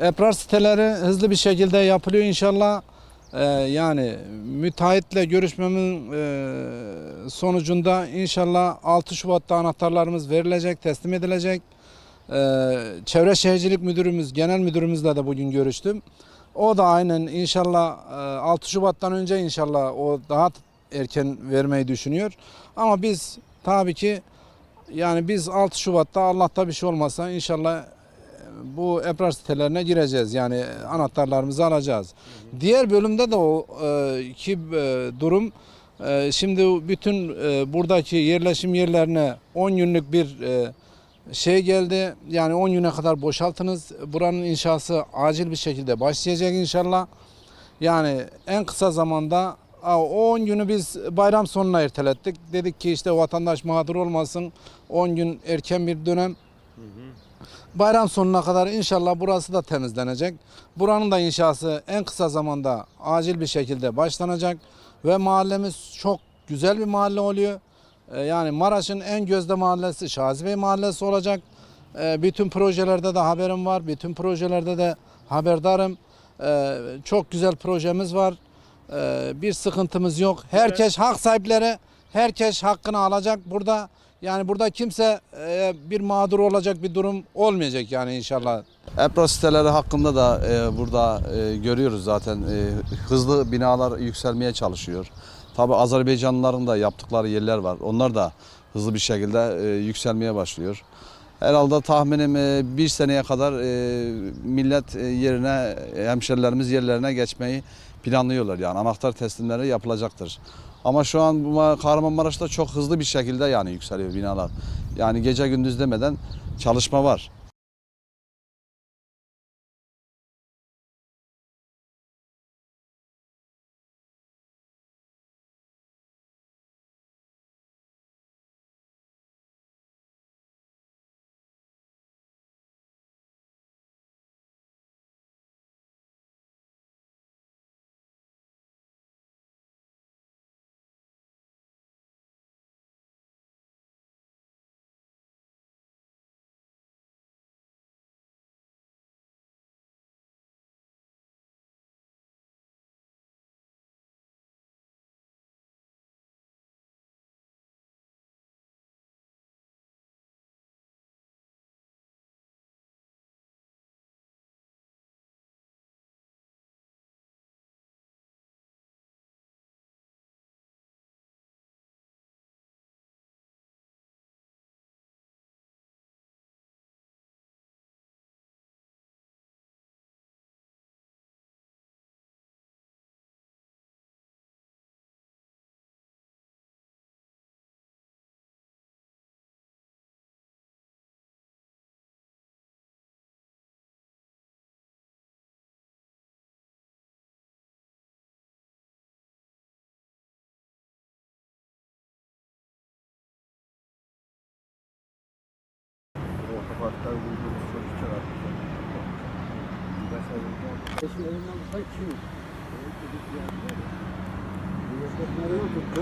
Eprar siteleri hızlı bir şekilde yapılıyor inşallah. Ee, yani müteahhitle görüşmemin e, sonucunda inşallah 6 Şubat'ta anahtarlarımız verilecek, teslim edilecek. Ee, Çevre Şehircilik Müdürümüz, Genel Müdürümüzle de bugün görüştüm. O da aynen inşallah e, 6 Şubat'tan önce inşallah o daha erken vermeyi düşünüyor. Ama biz tabii ki yani biz 6 Şubat'ta Allah'ta bir şey olmasa inşallah bu eprar sitelerine gireceğiz. Yani anahtarlarımızı alacağız. Diğer bölümde de o e, iki e, durum e, şimdi bütün e, buradaki yerleşim yerlerine 10 günlük bir e, şey geldi. Yani 10 güne kadar boşaltınız. Buranın inşası acil bir şekilde başlayacak inşallah. Yani en kısa zamanda o 10 günü biz bayram sonuna ertelettik. Dedik ki işte vatandaş mağdur olmasın. 10 gün erken bir dönem. Bayram sonuna kadar inşallah burası da temizlenecek. Buranın da inşası en kısa zamanda acil bir şekilde başlanacak ve mahallemiz çok güzel bir mahalle oluyor. Ee, Yani Maraş'ın en gözde mahallesi Şazibey Mahallesi olacak. Ee, Bütün projelerde de haberim var. Bütün projelerde de haberdarım. Ee, Çok güzel projemiz var. Bir sıkıntımız yok. Herkes hak sahipleri, herkes hakkını alacak burada. Yani burada kimse e, bir mağdur olacak bir durum olmayacak yani inşallah. EPRA siteleri hakkında da e, burada e, görüyoruz zaten e, hızlı binalar yükselmeye çalışıyor. Tabi Azerbaycanlıların da yaptıkları yerler var. Onlar da hızlı bir şekilde e, yükselmeye başlıyor. Herhalde tahminim e, bir seneye kadar e, millet e, yerine, e, hemşerilerimiz yerlerine geçmeyi planlıyorlar. Yani anahtar teslimleri yapılacaktır. Ama şu an Kahramanmaraş'ta çok hızlı bir şekilde yani yükseliyor binalar. Yani gece gündüz demeden çalışma var. Otoparklar bulduğumuz çok çok Eşim elimden tutsan kim? Nereye tuttu?